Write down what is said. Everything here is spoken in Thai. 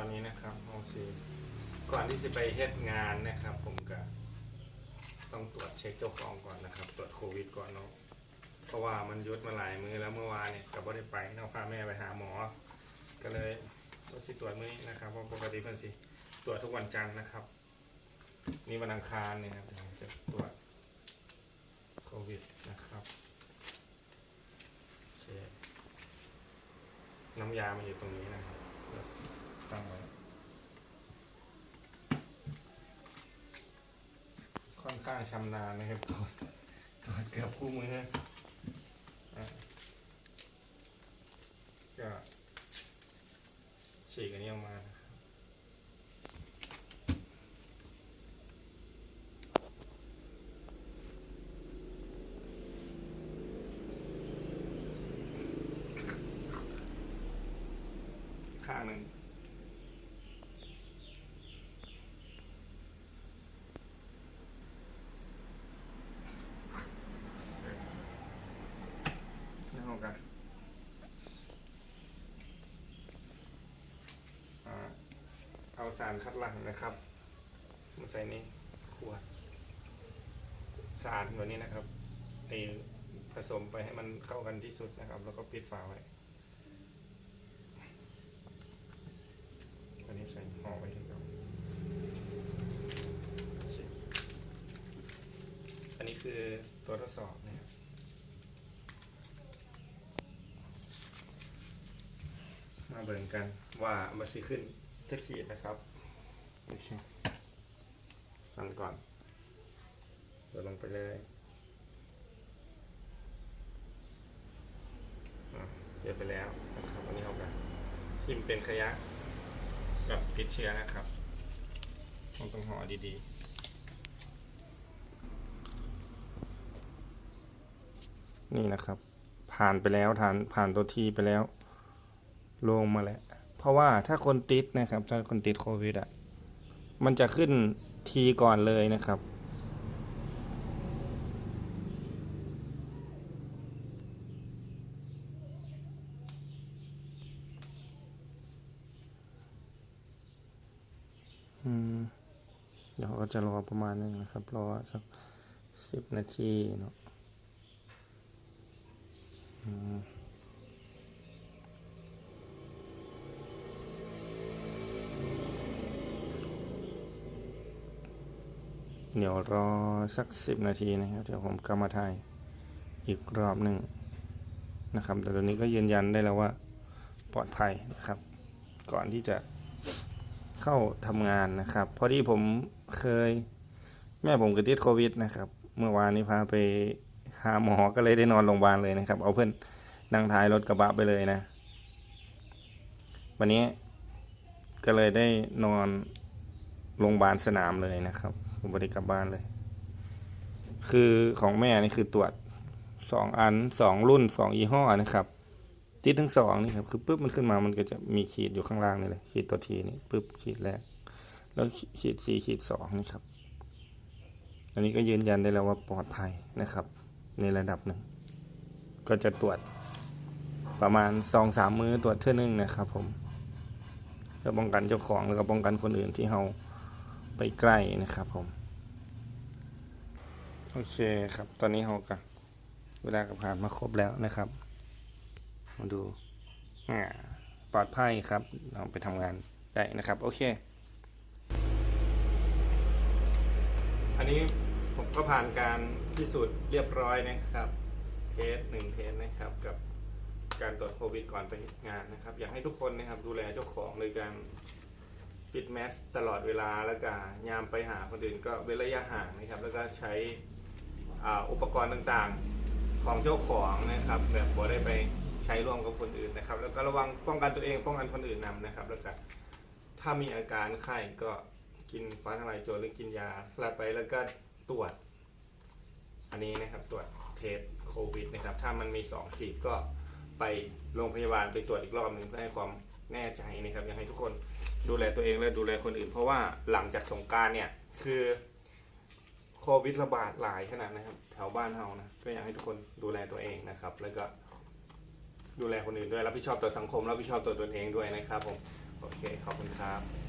ตอนนี้นะครับโอซีก่อนที่จะไปเฮ็ดงานนะครับ ผมก็ต้องตรวจเช็คเจ้าของก่อนนะครับ ตรวจโควิดก่อนเนาะเพราะว่ามันยุดมาหลายมือแล้วเมื่อวานเนี่ยก็บ่ได้ไปเนาะพาแม่ไปหาหมอ ก็เลยว่าสิตรวจมือนี้นะครับเพราะปกติเพิ่นสิตรวจทุกวันจันทร์นะครับนี่วันอังคารเนี่ยครับจะตรวจโควิดนะครับน้ำยามันอยู่ตรงนี้นะครับ ตั้งไว้ ค่อนข้างชำนาญนะครับตรวจตรวจเกือบคู่มืออะก็ฉีกอันนี้ออกมาข้างหนึ่ง นี่ห้องกันอ่า เอาสารคัดหลั่งนะครับมาใส่ในขวด สารตัวนี้นะครับไอผสมไปให้มันเข้ากันที่สุดนะครับ แล้วก็ปิดฝาไว้อันนี้ใส่ห่อไว้ที่เราอันนี้คือตัวทดสอบนะครับมาเบิ่งกันว่ามันสิขึ้น จะขีดนะครับโอเคสั่งก่อนเดี๋ยวลงไปเลยอะเดี๋ยวไปแล้วนะครับวันนี้เอากันทิมเป็นขยะกับติดเชื้อนะครับต้องต้องห่อดีๆนี่นะครับ ผ่านไปแล้วผ่านผ่านตัวทีไปแล้วลงมาแล้ว เพราะว่าถ้าคนติดนะครับ ถ้าคนติดโควิดอะ มันจะขึ้นทีก่อนเลยนะครับ อืม เดี๋ยวก็จะรอประมาณนึงนะครับ รอสักสิบนาทีเนาะ อืม เดี๋ยวรอสักสิบนาทีนะครับ เดี๋ยวผมกลับมาถ่ายอีกรอบหนึ่งนะครับ แต่ตอนนี้ก็ยืนยันได้แล้วว่าปลอดภัยนะครับ ก่อนที่จะเข้าทำงานนะครับ พอดีผมเคยแม่ผมก็ติดโควิดนะครับ เมื่อวานนี้พาไปหาหมอก็เลยได้นอนโรงพยาบาลเลยนะครับ เอาเพื่อนนั่งท้ายรถกระบะไปเลยนะ วันนี้ก็เลยได้นอนโรงพยาบาลสนามเลยนะครับ ผมไม่ได้กลับบ้านเลย คือของแม่นี่คือตรวจสองอันสองรุ่นสองยี่ห้อนะครับ ติดทั้งสองนี่ครับคือปุ๊บมันขึ้นมามันก็จะมีขีดอยู่ข้างล่างนี่เลยขีดตัวทีนี่ปุ๊บขีดแรก แล้วขีดสี่ขีดสองนี่ครับ อันนี้ก็ยืนยันได้แล้วว่าปลอดภัยนะครับ ในระดับหนึ่ง ก็จะตรวจประมาณสองสามมือตรวจเท่านึงนะครับ ผมเพื่อป้องกันเจ้าของแล้วก็ป้องกันคนอื่นที่เรา ไปใกล้นะครับผม โอเคครับ ตอนนี้เราก็เวลาก็ผ่านมาครบแล้วนะครับ มาดูปลอดภัยครับเราไปทำงานได้นะครับ โอเค อันนี้ผมก็ผ่านการพิสูจน์เรียบร้อยนะครับ เทสหนึ่งเทสนะครับกับการตรวจโควิดก่อนไปงานนะครับ อยากให้ทุกคนนะครับดูแลเจ้าของโดยการ ปิดแมสตลอดเวลาแล้วก็ยามไปหาคนอื่นก็เว้นระยะห่างนะครับ แล้วก็ใช้อ,อุปกรณ์ต่างๆของเจ้าของนะครับ แบบบ่ได้ไปใช้ร่วมกับคนอื่นนะครับ แล้วก็ระวังป้องกันตัวเองป้องกันคนอื่นนำนะครับ แล้วก็ถ้ามีอาการไข้ก็กินฟ้าทลายโจรหรือกินยาลาไปแล้วก็ตรวจ อันนี้นะครับตรวจเทสโควิดนะครับ ถ้ามันมี2ขีดก็ไปโรงพยาบาลไปตรวจอีกรอบหนึ่งเพื่อให้ความ แน่ใจนะครับอยากให้ทุกคนดูแลตัวเองและดูแลคนอื่น เพราะว่าหลังจากสงการเนี่ยคือโควิดระบาดหลายขนาดนะครับ แถวบ้านเฮานะก็อยากให้ทุกคนดูแลตัวเองนะครับ แล้วก็ดูแลคนอื่นด้วยรับผิดชอบต่อสังคมรับผิดชอบต่อตนเองด้วยนะครับผมโอเคขอบคุณครับ